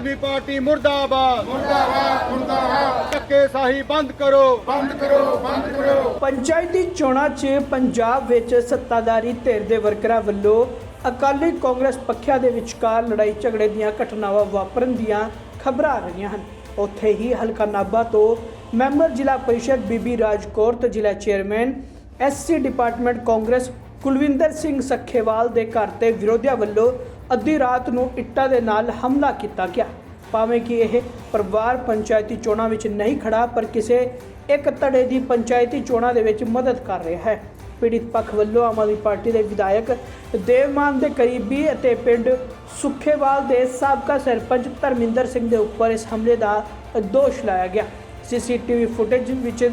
ਆਦਮੀ party ਮੁਰਦਾਬਾਦ। ਮੁਰਦਾਬਾਦ ਮੁਰਦਾਬਾਦ। ਧੱਕੇ ਸਾਹੀ ਬੰਦ ਕਰੋ। ਬੰਦ ਕਰੋ ਬੰਦ ਕਰੋ। ਪੰਚਾਇਤੀ ਚੋਣਾਂ 'ਚ ਪੰਜਾਬ ਵਿੱਚ ਸੱਤਾਧਾਰੀ ਧਿਰ ਦੇ ਵਰਕਰਾਂ ਵੱਲੋਂ ਅਕਾਲੀ ਕਾਂਗਰਸ ਪੱਖਿਆਂ ਦੇ ਵਿਚਕਾਰ ਲੜਾਈ ਝਗੜੇ ਦੀਆਂ ਘਟਨਾਵਾਂ ਵਾਪਰਨ ਦੀਆਂ ਖਬਰਾਂ ਆ ਰਹੀਆਂ ਹਨ। ਉੱਥੇ ਹੀ ਹਲਕਾ ਨਾਭਾ ਤੋਂ ਮੈਂਬਰ ਜ਼ਿਲ੍ਹਾ ਪਰਿਸ਼ਦ ਬੀਬੀ ਰਾਜਕੌਰ ਤੇ ਜ਼ਿਲ੍ਹਾ chairman SC department Congress Kulwinder Singh Sakhewal ਦੇ ਘਰ ਤੇ ਵਿਰੋਧੀਆਂ ਵੱਲੋਂ ਅੱਧੀ ਰਾਤ ਨੂੰ ਇੱਟਾਂ ਦੇ ਨਾਲ ਹਮਲਾ ਕੀਤਾ ਗਿਆ। ਭਾਵੇਂ ਕਿ ਇਹ ਪਰਿਵਾਰ ਪੰਚਾਇਤੀ ਚੋਣਾਂ ਵਿੱਚ ਨਹੀਂ ਖੜਾ, ਪਰ ਕਿਸੇ ਇੱਕ ਧੜੇ ਦੀ ਪੰਚਾਇਤੀ ਚੋਣਾਂ ਦੇ ਵਿੱਚ ਮਦਦ ਕਰ ਰਿਹਾ ਹੈ। ਪੀੜਿਤ ਪੱਖ ਵੱਲੋਂ ਆਮ ਆਦਮੀ ਪਾਰਟੀ ਦੇ ਵਿਧਾਇਕ ਦੇਵਮਾਨ ਦੇ ਕਰੀਬੀ ਅਤੇ ਪਿੰਡ ਸੁਖੇਵਾਲ ਦੇ ਸਾਬਕਾ ਸਰਪੰਚ ਧਰਮਿੰਦਰ ਸਿੰਘ ਦੇ ਉੱਪਰ ਇਸ ਹਮਲੇ ਦਾ ਦੋਸ਼ ਲਾਇਆ ਗਿਆ। ਸੀਸੀਟੀਵੀ ਫੁਟੇਜ ਵਿੱਚ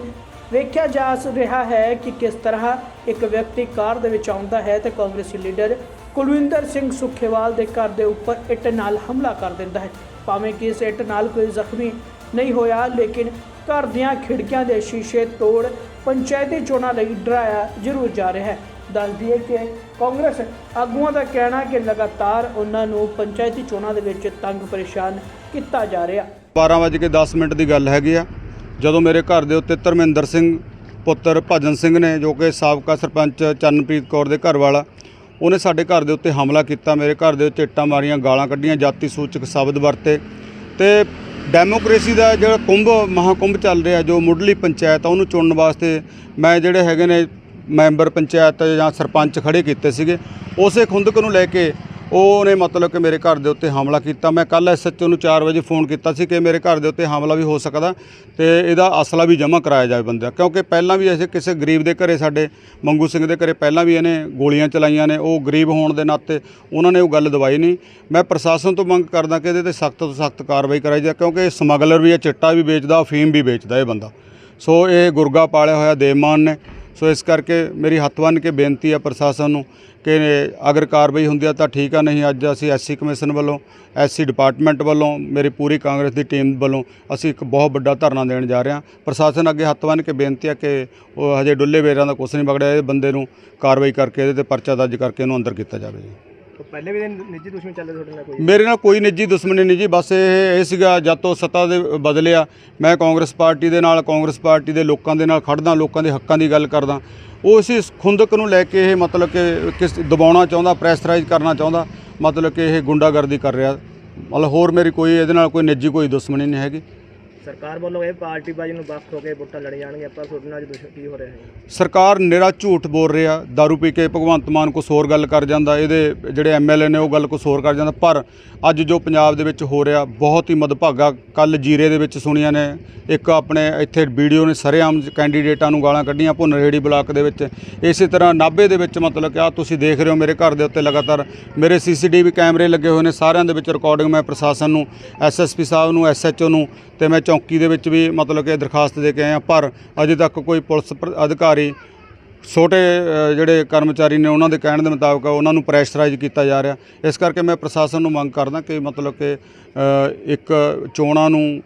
ਵੇਖਿਆ ਜਾ ਰਿਹਾ ਹੈ ਕਿ ਕਿਸ ਤਰ੍ਹਾਂ ਇੱਕ ਵਿਅਕਤੀ ਕਾਰ ਦੇ ਵਿੱਚ ਆਉਂਦਾ ਹੈ ਤੇ ਕਾਂਗਰਸੀ ਲੀਡਰ ਕੁਲਵਿੰਦਰ ਸਿੰਘ ਸੁਖੇਵਾਲ ਦੇ ਘਰ ਦੇ ਉੱਪਰ ਇੱਟ ਨਾਲ ਹਮਲਾ ਕਰ ਦਿੰਦਾ ਹੈ। ਭਾਵੇਂ ਕਿ ਇਸ ਇੱਟ ਨਾਲ ਕੋਈ ਜ਼ਖਮੀ ਨਹੀਂ ਹੋਇਆ, ਲੇਕਿਨ ਘਰ ਦੀਆਂ ਖਿੜਕੀਆਂ ਦੇ ਸ਼ੀਸ਼ੇ ਤੋੜ ਪੰਚਾਇਤੀ ਚੋਣਾਂ ਲਈ ਡਰਾਇਆ ਜ਼ਰੂਰ ਜਾ ਰਿਹਾ ਹੈ। ਦੱਸ ਦਈਏ ਕਿ ਕਾਂਗਰਸ ਆਗੂਆਂ ਦਾ ਕਹਿਣਾ ਕਿ ਲਗਾਤਾਰ ਉਹਨਾਂ ਨੂੰ ਪੰਚਾਇਤੀ ਚੋਣਾਂ ਦੇ ਵਿੱਚ ਤੰਗ ਪਰੇਸ਼ਾਨ ਕੀਤਾ ਜਾ ਰਿਹਾ। 12 ਵਜੇ ਕੇ 10 ਮਿੰਟ ਦੀ ਗੱਲ ਹੈਗੀ ਆ। ਜਦੋਂ ਮੇਰੇ ਘਰ ਦੇ ਉੱਤੇ ਧਰਮਿੰਦਰ ਸਿੰਘ, ਪੁੱਤਰ ਭਜਨ ਸਿੰਘ ਨੇ, ਜੋ ਕਿ ਸਾਬਕਾ ਸਰਪੰਚ ਚਰਨਪ੍ਰੀਤ ਕੌਰ ਦੇ ਘਰ ਵਾਲਾ ਉਹਨੇ ਸਾਡੇ ਘਰ ਦੇ ਉੱਤੇ ਹਮਲਾ ਕੀਤਾ, ਮੇਰੇ ਘਰ ਦੇ ਉੱਤੇ ਇੱਟਾਂ ਮਾਰੀਆਂ, ਗਾਲਾਂ ਕੱਢੀਆਂ, ਜਾਤੀ ਸੂਚਕ ਸ਼ਬਦ ਵਰਤੇ। ਤੇ ਡੈਮੋਕ੍ਰੇਸੀ ਦਾ ਜਿਹੜਾ ਕੁੰਭ, ਮਹਾਕੁੰਭ ਚੱਲ ਰਿਹਾ, ਜੋ ਮੁੱਢਲੀ ਪੰਚਾਇਤ ਆ, ਉਹਨੂੰ ਚੁਣਨ ਵਾਸਤੇ ਮੈਂ ਜਿਹੜੇ ਹੈਗੇ ਨੇ ਮੈਂਬਰ ਪੰਚਾਇਤ ਜਾਂ ਸਰਪੰਚ ਖੜੇ ਕੀਤੇ ਸੀਗੇ, ਉਸੇ ਖੁੰਦਕ ਨੂੰ ਲੈ ਕੇ ਉਹਨੇ ਮਤਲਬ ਕਿ ਮੇਰੇ ਘਰ ਦੇ ਉੱਤੇ ਹਮਲਾ ਕੀਤਾ। ਮੈਂ ਕੱਲ ਐਸਐਚਓ ਨੂੰ 4 ਵਜੇ ਫੋਨ ਕੀਤਾ ਸੀ ਕਿ ਮੇਰੇ ਘਰ ਦੇ ਉੱਤੇ ਹਮਲਾ ਵੀ ਹੋ ਸਕਦਾ ਤੇ ਇਹਦਾ ਅਸਲਾ ਵੀ ਜਮ੍ਹਾਂ ਕਰਾਇਆ ਜਾਵੇ ਬੰਦਾ ਕਿਉਂਕਿ ਪਹਿਲਾਂ ਵੀ ਐਸੇ ਕਿਸੇ ਗਰੀਬ ਦੇ ਘਰੇ, ਸਾਡੇ ਮੰਗੂ ਸਿੰਘ ਦੇ ਘਰੇ ਪਹਿਲਾਂ ਵੀ ਇਹਨੇ ਗੋਲੀਆਂ ਚਲਾਈਆਂ ਨੇ, ਉਹ ਗਰੀਬ ਹੋਣ ਦੇ ਨਾਤੇ ਉਹਨਾਂ ਨੇ ਉਹ ਗੱਲ ਦਵਾਈ ਨਹੀਂ। ਮੈਂ ਪ੍ਰਸ਼ਾਸਨ ਤੋਂ ਮੰਗ ਕਰਦਾ ਕਿ ਇਹਦੇ ਤੇ ਸਖਤ ਤੋਂ ਸਖਤ ਕਾਰਵਾਈ ਕਰਾਈ ਜਾਵੇ, ਕਿਉਂਕਿ ਸਮਗਲਰ ਵੀ ਹੈ, ਚਿੱਟਾ ਵੀ ਵੇਚਦਾ ਅਫੀਮ ਵੀ ਵੇਚਦਾ ਇਹ ਬੰਦਾ। ਸੋ ਇਹ ਗੁਰਗਾ ਪਾਲਿਆ ਹੋਇਆ ਦੇਵਮਾਨ ਨੇ। ਸੋ ਇਸ ਕਰਕੇ ਮੇਰੀ ਹੱਥ ਬੰਨ੍ਹ ਕੇ ਬੇਨਤੀ ਹੈ ਪ੍ਰਸ਼ਾਸਨ ਨੂੰ ਕਿ ਅਗਰ ਕਾਰਵਾਈ ਹੁੰਦੀ ਆ ਤਾਂ ਠੀਕ ਆ, ਨਹੀਂ ਅੱਜ ਅਸੀਂ ਐਸਸੀ ਕਮਿਸ਼ਨ ਵੱਲੋਂ, ਐਸਸੀ ਡਿਪਾਰਟਮੈਂਟ ਵੱਲੋਂ, ਮੇਰੀ ਪੂਰੀ ਕਾਂਗਰਸ ਦੀ ਟੀਮ ਵੱਲੋਂ ਅਸੀਂ ਇੱਕ ਬਹੁਤ ਵੱਡਾ ਧਰਨਾ ਦੇਣ ਜਾ ਰਹੇ ਹਾਂ। ਪ੍ਰਸ਼ਾਸਨ ਅੱਗੇ ਹੱਥ ਬੰਨ੍ਹ ਕੇ ਬੇਨਤੀ ਆ ਕਿ ਉਹ ਹਜੇ ਡੁੱਲੇ ਵੇਰਾਂ ਦਾ ਕੁਛ ਨਹੀਂ ਵਗੜਿਆ, ਇਹ ਬੰਦੇ ਨੂੰ ਕਾਰਵਾਈ ਕਰਕੇ ਇਹਦੇ ਤੇ ਪਰਚਾ ਦਰਜ ਕਰਕੇ ਇਹਨੂੰ ਅੰਦਰ ਕੀਤਾ ਜਾਵੇ ਜੀ। ਪਹਿਲੇ ਵੀ ਨਿੱਜੀ ਦੁਸ਼ਮਣ ਚੱਲਦੇ ਤੁਹਾਡੇ ਨਾਲ ਕੋਈ? ਮੇਰੇ ਨਾਲ ਕੋਈ ਨਿੱਜੀ ਦੁਸ਼ਮਣੀ ਨਹੀਂ ਜੀ, ਬਸ ਇਹ ਇਹ ਸੀਗਾ ਜਦ ਤੋਂ ਸੱਤਾ ਦੇ ਬਦਲਿਆ। ਮੈਂ ਕਾਂਗਰਸ ਪਾਰਟੀ ਦੇ ਨਾਲ, ਕਾਂਗਰਸ ਪਾਰਟੀ ਦੇ ਲੋਕਾਂ ਦੇ ਨਾਲ ਖੜਦਾ, ਲੋਕਾਂ ਦੇ ਹੱਕਾਂ ਦੀ ਗੱਲ ਕਰਦਾ। ਉਹ ਇਸੇ ਖੁੰਦਕ ਨੂੰ ਲੈ ਕੇ ਇਹ ਮਤਲਬ ਕਿ ਕਿਸ ਦਬਾਉਣਾ ਚਾਹੁੰਦਾ, ਪ੍ਰੈਸ਼ਰਾਈਜ਼ ਕਰਨਾ ਚਾਹੁੰਦਾ, ਮਤਲਬ ਕਿ ਇਹ ਗੁੰਡਾਗਰਦੀ ਕਰ ਰਿਹਾ। ਮਤਲਬ ਹੋਰ ਮੇਰੀ ਕੋਈ, ਇਹਦੇ ਨਾਲ ਕੋਈ ਨਿੱਜੀ ਕੋਈ ਦੁਸ਼ਮਣੀ ਨਹੀਂ ਹੈਗੀ। ਸਰਕਾਰ ਵੱਲੋਂ ਇਹ ਪਾਰਟੀ ਬਾਜੀ ਨੂੰ ਵੱਖ ਹੋ ਕੇ ਵੋਟਾਂ ਲੜੀ ਜਾਣਗੀਆਂ। ਪਰ ਤੁਹਾਡੇ ਨਾਲ ਅੱਜ ਕੀ ਹੋ ਰਿਹਾ ਹੈ? ਸਰਕਾਰ ਨਿਰਾ ਝੂਠ ਬੋਲ ਰਿਹਾ, दारू ਪੀ ਕੇ ਭਗਵੰਤ ਮਾਨ ਕੁਛ ਹੋਰ ਗੱਲ ਕਰ ਜਾਂਦਾ, ਇਹਦੇ ਜਿਹੜੇ ਐਮਐਲਏ ਨੇ ਉਹ ਗੱਲ ਕੁਛ ਹੋਰ ਕਰ ਜਾਂਦਾ, ਪਰ ਅੱਜ ਜੋ ਪੰਜਾਬ ਦੇ ਵਿੱਚ ਹੋ ਰਿਹਾ, ਬਹੁਤ ਹੀ ਮਦਭਾਗਾ ਕੱਲ ਜੀਰੇ ਦੇ ਵਿੱਚ ਸੁਣੀਆਂ ਨੇ, ਇੱਕ ਆਪਣੇ ਇੱਥੇ ਵੀਡੀਓ ਨੇ ਸਰੇਆਮ ਕੈਂਡੀਡੇਟਾਂ ਨੂੰ ਗਾਲਾਂ ਕੱਢੀਆਂ ਭੁੰਨਰੇੜੀ ਬਲਾਕ ਦੇ ਵਿੱਚ, ਇਸੇ ਤਰ੍ਹਾਂ ਨਾਭੇ ਦੇ ਵਿੱਚ ਮਤਲਬ ਕਿ ਆ ਤੁਸੀਂ ਦੇਖ ਰਹੇ ਹੋ ਮੇਰੇ ਘਰ ਦੇ ਉੱਤੇ ਲਗਾਤਾਰ, ਮੇਰੇ ਸੀਸੀਟੀਵੀ ਕੈਮਰੇ ਲੱਗੇ ਹੋਏ ਨੇ, ਸਾਰਿਆਂ ਦੇ ਵਿੱਚ ਰਿਕਾਰਡਿੰਗ ਮੈਂ ਪ੍ਰਸ਼ਾਸਨ ਨੂੰ ਐਸਐਸਪੀ ਸਾਹਿਬ ਨੂੰ ਐਸਐਚਓ ਨੂੰ, ਤੇ ਮੈਂ ਚੌਂਕੀ ਦੇ ਵਿੱਚ ਵੀ ਮਤਲਬ ਕਿ ਦਰਖਾਸਤ ਦੇ ਕੇ ਆਏ ਆਇਆ ਪਰ ਅਜੇ ਤੱਕ ਕੋਈ ਪੁਲਿਸ ਪ੍ਰ- ਅਧਿਕਾਰੀ ਛੋਟੇ ਅ, ਜਿਹੜੇ ਕਰਮਚਾਰੀ ਨੇ ਉਹਨਾਂ ਦੇ ਕਹਿਣ ਦੇ ਮੁਤਾਬਕ ਉਹਨਾਂ ਨੂੰ ਪ੍ਰੈਸ਼ਰਾਈਜ਼ ਕੀਤਾ ਜਾ ਰਿਹਾ। ਇਸ ਕਰਕੇ ਮੈਂ ਪ੍ਰਸ਼ਾਸਨ ਨੂੰ ਮੰਗ ਕਰਦਾ ਕਿ ਮਤਲਬ ਕਿ ਅ, ਇੱਕ ਚੋਣਾਂ ਨੂੰ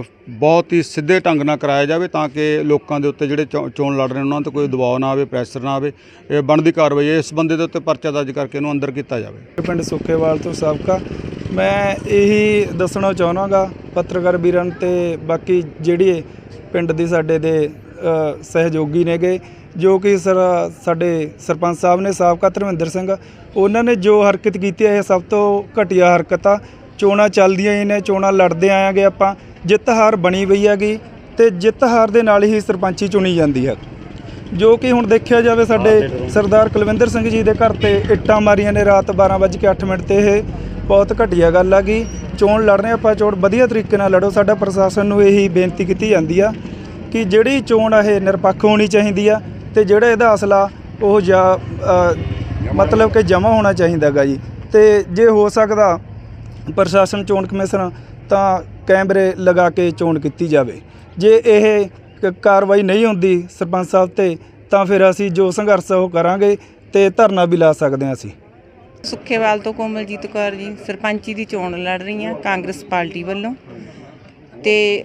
ਅ, ਬਹੁਤ ਹੀ ਸਿੱਧੇ ਢੰਗ ਨਾਲ ਕਰਾਇਆ ਜਾਵੇ ਤਾਂ ਕਿ ਲੋਕਾਂ ਦੇ ਉੱਤੇ ਜਿਹੜੇ ਚੋ- ਚੋਣ ਲੜ ਰਹੇ ਨੇ ਉਹਨਾਂ ਤੇ ਕੋਈ ਦਬਾਅ ਨਾ ਆਵੇ ਪ੍ਰੈਸ਼ਰ ਨਾ ਆਵੇ। ਇਹ ਬਣਦੀ ਕਾਰਵਾਈ ਹੈ। ਇਸ ਬੰਦੇ ਦੇ ਉੱਤੇ ਪਰਚਾ ਦਰਜ ਕਰਕੇ ਇਹਨੂੰ ਅੰਦਰ ਕੀਤਾ ਜਾਵੇ। ਪਿੰਡ ਸੁੱਖੇਵਾਲ ਤੋਂ ਸਾਬਕਾ ਮੈਂ ਇਹੀ ਦੱਸਣਾ ਚਾਹਨਾਗਾ ਪੱਤਰਕਾਰ ਵੀਰਾਂ ਤੇ ਬਾਕੀ ਜਿਹੜੀ ਪਿੰਡ ਦੀ ਸਾਡੇ ਦੇ ਸਹਿਯੋਗੀ ਨੇਗੇ ਜੋ ਕਿ ਸਰ ਸਾਡੇ ਸਰਪੰਚ ਸਾਹਿਬ ਨੇ ਸਾਬਕਾ ਧਰਮਿੰਦਰ ਸਿੰਘ ਉਹਨਾਂ ਨੇ ਜੋ ਹਰਕਤ ਕੀਤੀ ਹੈ ਇਹ ਸਭ ਤੋਂ ਘਟੀਆ ਹਰਕਤ ਆ। ਚੋਣਾਂ ਚੱਲਦੀਆਂ ਹੀ ਨੇ ਚੋਣਾਂ ਲੜਦੇ ਆਇਆਂਗੇ ਆਪਾਂ। ਜਿੱਤ ਹਾਰ ਬਣੀ ਪਈ ਹੈਗੀ ਤੇ ਜਿੱਤ ਹਾਰ ਦੇ ਨਾਲ ਹੀ ਸਰਪੰਚੀ ਚੁਣੀ ਜਾਂਦੀ ਹੈ। ਜੋ ਕਿ ਹੁਣ ਦੇਖਿਆ ਜਾਵੇ ਸਾਡੇ ਸਰਦਾਰ ਕੁਲਵਿੰਦਰ ਸਿੰਘ ਜੀ ਦੇ ਘਰ ਤੇ ਇੱਟਾਂ ਮਾਰੀਆਂ ਨੇ ਰਾਤ 12:08 ਮਿੰਟ ਤੇ ਇਹ। ਬਹੁਤ ਘਟੀਆ ਗੱਲ ਆ ਗਈ ਚੋਣ ਲੜ ਰਹੇ ਆਪਾਂ ਚੋਣ ਵਧੀਆ ਤਰੀਕੇ ਨਾਲ ਲੜੋ। ਸਾਡਾ ਪ੍ਰਸ਼ਾਸਨ ਨੂੰ ਇਹੀ ਬੇਨਤੀ ਕੀਤੀ ਜਾਂਦੀ ਆ ਕਿ ਜਿਹੜੀ ਚੋਣ ਆ ਇਹ ਨਿਰਪੱਖ ਹੋਣੀ ਚਾਹੀਦੀ ਆ ਤੇ ਜਿਹੜਾ ਇਹਦਾ ਅਸਲਾ ਉਹ ਜਾਂ ਮਤਲਬ ਕਿ ਜਮ੍ਹਾਂ ਹੋਣਾ ਚਾਹੀਦਾ ਗਾ ਜੀ। ਤੇ ਜੇ ਹੋ ਸਕਦਾ ਪ੍ਰਸ਼ਾਸਨ ਚੋਣ ਕਮਿਸ਼ਨ ਤਾਂ ਕੈਮਰੇ ਲਗਾ ਕੇ ਚੋਣ ਕੀਤੀ ਜਾਵੇ। ਜੇ ਇਹ ਕਾਰਵਾਈ ਨਹੀਂ ਹੁੰਦੀ ਸਰਪੰਚ ਸਾਹਿਬ ਤੇ, ਤਾਂ ਫਿਰ ਅਸੀਂ ਜੋ ਸੰਘਰਸ਼ ਉਹ ਕਰਾਂਗੇ ਤੇ ਧਰਨਾ ਵੀ ਲਾ ਸਕਦੇ ਹਾਂ ਅਸੀਂ। ਸੁੱਖੇਵਾਲ ਤੋਂ ਕੋਮਲਜੀਤ ਕੌਰ ਜੀ, ਸਰਪੰਚੀ ਦੀ ਚੋਣ ਲੜ ਰਹੀ ਹਾਂ ਕਾਂਗਰਸ ਪਾਰਟੀ ਵੱਲੋਂ ਤੇ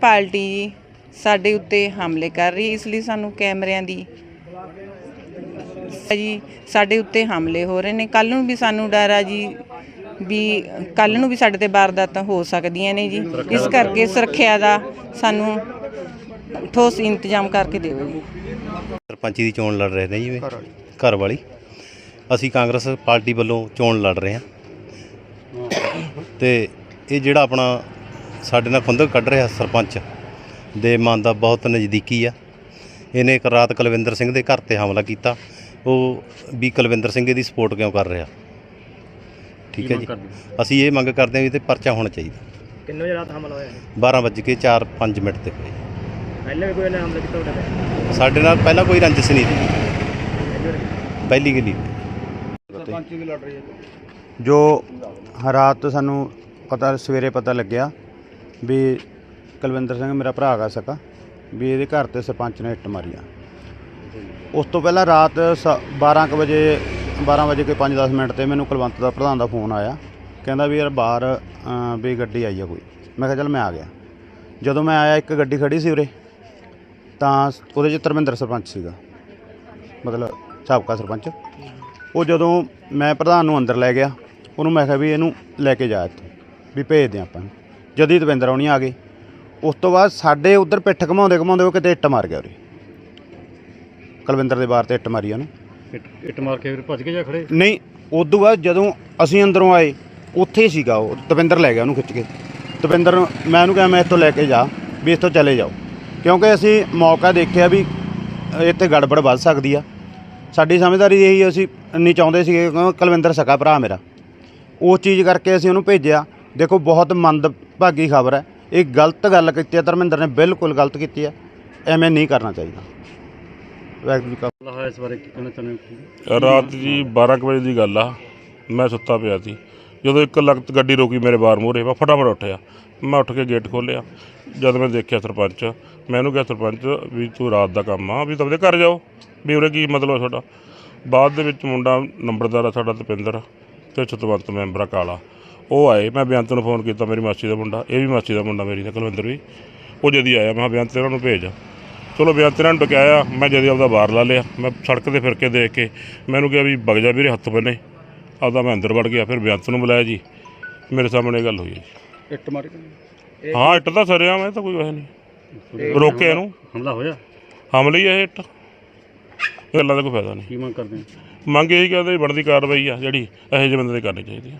ਪਾਰਟੀ ਜੀ ਸਾਡੇ ਉੱਤੇ ਹਮਲੇ ਕਰ ਰਹੀ ਇਸ ਲਈ ਸਾਨੂੰ ਕੈਮਰਿਆਂ ਦੀ ਜੀ, ਸਾਡੇ ਉੱਤੇ ਹਮਲੇ ਹੋ ਰਹੇ ਨੇ। ਕੱਲ ਨੂੰ ਵੀ ਸਾਨੂੰ ਡਰ ਆ ਜੀ ਵੀ ਕੱਲ ਨੂੰ ਵੀ ਸਾਡੇ ਤੇ ਵਾਰਦਾਤਾਂ ਹੋ ਸਕਦੀਆਂ ਨੇ ਜੀ। ਇਸ ਕਰਕੇ ਸੁਰੱਖਿਆ ਦਾ ਸਾਨੂੰ ਠੋਸ ਇੰਤਜ਼ਾਮ ਕਰਕੇ ਦਿਓ ਜੀ। ਸਰਪੰਚੀ ਦੀ ਚੋਣ ਲੜ ਰਹੇ ਨੇ ਜੀ ਇਹ। ਘਰ ਵਾਲੀ ਅਸੀਂ ਕਾਂਗਰਸ ਪਾਰਟੀ ਵੱਲੋਂ ਚੋਣ ਲੜ ਰਹੇ ਹਾਂ। ਤੇ ਇਹ ਜਿਹੜਾ ਆਪਣਾ ਸਾਡੇ ਨਾਲ ਖੁੰਦਕ ਕੱਢ ਰਿਹਾ ਸਰਪੰਚ ਦੇ ਮਨ ਦਾ ਬਹੁਤ ਨਜ਼ਦੀਕੀ ਆ। ਇਹਨੇ ਇੱਕ ਰਾਤ ਕੁਲਵਿੰਦਰ ਸਿੰਘ ਦੇ ਘਰ ਤੇ ਹਮਲਾ ਕੀਤਾ। ਉਹ ਵੀ ਕੁਲਵਿੰਦਰ ਸਿੰਘ ਇਹਦੀ ਸਪੋਰਟ ਕਿਉਂ ਕਰ ਰਿਹਾ? ਠੀਕ ਹੈ ਜੀ। ਅਸੀਂ ਇਹ ਮੰਗ ਕਰਦੇ ਹਾਂ ਵੀ ਤੇ ਪਰਚਾ ਹੋਣਾ ਚਾਹੀਦਾ। ਕਿੰਨੇ ਵਜੇ ਰਾਤ ਹਮਲਾ ਹੋਇਆ ਇਹ? 12 ਵੱਜ ਕੇ 4-5 ਮਿੰਟ ਤੇ ਹੋਏ ਪਹਿਲਾਂ ਵੀ ਕੋਈ ਨੇ ਹਮਲਾ ਕੀਤਾ ਤੁਹਾਡੇ ਸਾਡੇ ਨਾਲ ਪਹਿਲਾਂ ਕੋਈ ਰੰਜਿਸ਼ ਨਹੀਂ ਸੀ। ਪਹਿਲੀ ਗਲੀ। ਸਰਪੰਚੀ ਦੀ ਲੜ ਰਹੀ ਹੈ ਜੋ। ਰਾਤ ਸਾਨੂੰ ਪਤਾ ਸਵੇਰੇ ਪਤਾ ਲੱਗਿਆ ਵੀ ਕੁਲਵਿੰਦਰ ਸਿੰਘ ਮੇਰਾ ਭਰਾ ਹੈਗਾ ਸਕਾ ਵੀ ਇਹਦੇ ਘਰ ਤੇ ਸਰਪੰਚ ਨੇ ਇੱਟ ਮਾਰੀ ਆ। ਉਸ ਤੋਂ ਪਹਿਲਾਂ ਰਾਤ ਸ- 12 ਕੁ ਵਜੇ 12 ਵਜੇ ਕੇ 5-10 ਮਿੰਟ ਤੇ ਮੈਨੂੰ ਕੁਲਵੰਤ ਦਾ ਪ੍ਰਧਾਨ ਦਾ ਫੋਨ ਆਇਆ ਕਹਿੰਦਾ ਵੀ ਯਾਰ ਬਾਹਰ ਵੀ ਗੱਡੀ ਆਈ ਆ ਕੋਈ। ਮੈਂ ਕਿਹਾ ਚੱਲ ਮੈਂ ਆ ਗਿਆ। ਜਦੋਂ ਮੈਂ ਆਇਆ ਇੱਕ ਗੱਡੀ ਖੜੀ ਸੀ ਉਰੇ ਤਾਂ ਉਹਦੇ 'ਚ ਧਰਮਿੰਦਰ ਸਰਪੰਚ ਸੀਗਾ। ਮਤਲਬ ਸਾਬਕਾ ਸਰਪੰਚ। ਉਹ ਜਦੋਂ ਮੈਂ ਪ੍ਰਧਾਨ ਨੂੰ ਅੰਦਰ ਲੈ ਗਿਆ ਉਹਨੂੰ ਮੈਂ ਕਿਹਾ ਵੀ ਇਹਨੂੰ ਲੈ ਕੇ ਜਾ ਇੱਥੇ ਵੀ ਭੇਜ ਦੇ ਆਪਾਂ ਨੂੰ। ਜਦ ਹੀ ਦਵਿੰਦਰ ਆਉਣੀ ਆ ਗਏ। ਉਸ ਤੋਂ ਬਾਅਦ ਸਾਡੇ ਉਧਰ ਪਿੱਠ ਘਮਾਉਂਦੇ ਘਮਾਉਂਦੇ ਉਹ ਕਿਤੇ ਇੱਟ ਮਾਰ ਗਿਆ ਉਰੇ। ਕੁਲਵਿੰਦਰ ਦੇ ਬਾਰ ਤੇ ਇੱਟ ਮਾਰੀ ਉਹਨੇ। ਇੱਟ ਮਾਰ ਕੇ ਫਿਰ ਭੱਜ ਕੇ ਜਾ ਖੜੇ? ਨਹੀਂ ਉਦੋਂ ਬਾਅਦ ਜਦੋਂ ਅਸੀਂ ਅੰਦਰੋਂ ਆਏ ਉੱਥੇ ਹੀ ਸੀਗਾ ਉਹ ਦਵਿੰਦਰ ਲੈ ਗਿਆ ਉਹਨੂੰ ਖਿੱਚ ਕੇ। ਦਵਿੰਦਰ ਨੂੰ ਮੈਂ ਉਹਨੂੰ ਕਿਹਾ ਮੈਂ ਇੱਥੋਂ ਲੈ ਕੇ ਜਾ ਵੀ ਇੱਥੋਂ ਚਲੇ ਜਾਓ। ਕਿਉਂਕਿ ਅਸੀਂ ਮੌਕਾ ਦੇਖਿਆ ਵੀ ਅ, ਇੱਥੇ ਗੜਬੜ ਵੱਧ ਸਕਦੀ ਆ। ਸਾਡੀ ਸਮਝਦਾਰੀ ਇਹੀ ਅਸੀਂ ਨਹੀਂ ਚਾਹੁੰਦੇ ਸੀਗੇ ਕਿਉਂਕਿ ਕੁਲਵਿੰਦਰ ਸਕਾ ਭਰਾ ਮੇਰਾ। ਉਹ ਚੀਜ਼ ਕਰਕੇ ਅਸੀਂ ਉਹਨੂੰ ਭੇਜਿਆ। ਦੇਖੋ ਬਹੁਤ ਮੰਦਭਾਗੀ ਖਬਰ ਹੈ। ਇਹ ਗਲਤ ਗੱਲ ਕੀਤੀ ਹੈ ਧਰਮਿੰਦਰ ਨੇ ਬਿਲਕੁਲ ਗਲਤ ਕੀਤੀ ਹੈ। ਐਵੇਂ ਨਹੀਂ ਕਰਨਾ ਚਾਹੀਦਾ। ਵਾਹਿਗੁਰੂ ਜੀ ਕਾ ਹੋਇਆ ਇਸ ਬਾਰੇ ਕੀ ਕਹਿਣਾ ਚਾਹੁੰਦੇ ਰਾਤ ਜੀ 12 ਕੁ ਵਜੇ ਦੀ ਗੱਲ ਆ। ਮੈਂ ਸੁੱਤਾ ਪਿਆ ਸੀ। ਜਦੋਂ ਇੱਕ ਲਗਤ ਗੱਡੀ ਰੋਕੀ ਮੇਰੇ ਬਾਰ ਮੂਹਰੇ ਮੈਂ ਫਟਾਫਟ ਉੱਠਿਆ। ਮੈਂ ਉੱਠ ਕੇ ਗੇਟ ਖੋਲ੍ਹਿਆ। ਜਦ ਮੈਂ ਦੇਖਿਆ ਸਰਪੰਚ ਮੈਂ ਉਹਨੂੰ ਕਿਹਾ ਸਰਪੰਚ ਵੀ ਤੂੰ ਰਾਤ ਦਾ ਕੰਮ ਆ ਵੀ ਤੁਹਾਡੇ ਘਰ ਜਾਓ। ਵੀ ਉਰੇ ਕੀ ਮਤਲਬ ਆ ਤੁਹਾਡਾ? ਬਾਅਦ ਦੇ ਵਿੱਚ ਮੁੰਡਾ ਨੰਬਰਦਾਰ ਆ ਸਾਡਾ ਤਪਿੰਦਰ ਤੇ ਚਤਵੰਤ ਮੈਂਬਰ ਆ ਕਾਲਾ। ਉਹ ਆਏ ਮੈਂ ਬੇਅੰਤ ਨੂੰ ਫੋਨ ਕੀਤਾ ਮੇਰੀ ਮਾਸੀ ਦਾ ਮੁੰਡਾ ਇਹ ਵੀ ਮਾਸੀ ਦਾ ਮੁੰਡਾ ਮੇਰੀ ਦਾ ਕੁਲਵਿੰਦਰ ਵੀ। ਉਹ ਜਦੀ ਆਇਆ ਮੈਂ ਬੇਅੰਤ ਇਹਨਾਂ ਨੂੰ ਭੇਜ। ਚਲੋ ਬੇਅੰਤ ਇਹਨਾਂ ਨੂੰ ਟਕਿਆਇਆ ਮੈਂ ਜਦੀ ਆਪਦਾ ਬਾਹਰ ਲਾ ਲਿਆ। ਮੈਂ ਸੜਕ ਤੇ ਫਿਰ ਕੇ ਦੇਖ ਕੇ ਮੈਨੂੰ ਕਿਹਾ ਵੀ ਵਗ ਜਾ ਵੀਰੇ ਹੱਥ ਬੰਨੇ। ਆਪਦਾ ਮੈਂ ਅੰਦਰ ਵੜ ਗਿਆ ਫਿਰ ਬੇਅੰਤ ਨੂੰ ਬੁਲਾਇਆ ਜੀ। ਮੇਰੇ ਸਾਹਮਣੇ ਗੱਲ ਹੋਈ ਹੈ ਜੀ। ਇੱਟ ਮਾਰ ਕੇ ਹਾਂ ਇੱਟ ਤਾਂ ਸਰਿਆ ਮੈਂ ਤਾਂ ਕੋਈ ਵੈਸੇ ਨਹੀਂ। ਰੋਕੇ ਇਹਨੂੰ। ਹਮਲਾ ਹੋਇਆ? ਹਮਲੇ ਹੀ ਇਹ ਇੱਟ। ਗੱਲਾਂ ਦਾ ਕੋਈ ਫਾਇਦਾ ਨਹੀਂ। ਕੀ ਮੰਗ ਕਰਦੇ ਮੰਗ ਇਹੀ ਕਰਦੇ ਬਣਦੀ ਕਾਰਵਾਈ ਆ ਜਿਹੜੀ ਇਹੋ ਜਿਹੇ ਬੰਦੇ ਤੇ ਕਰਨੀ ਚਾਹੀਦੀ ਆ।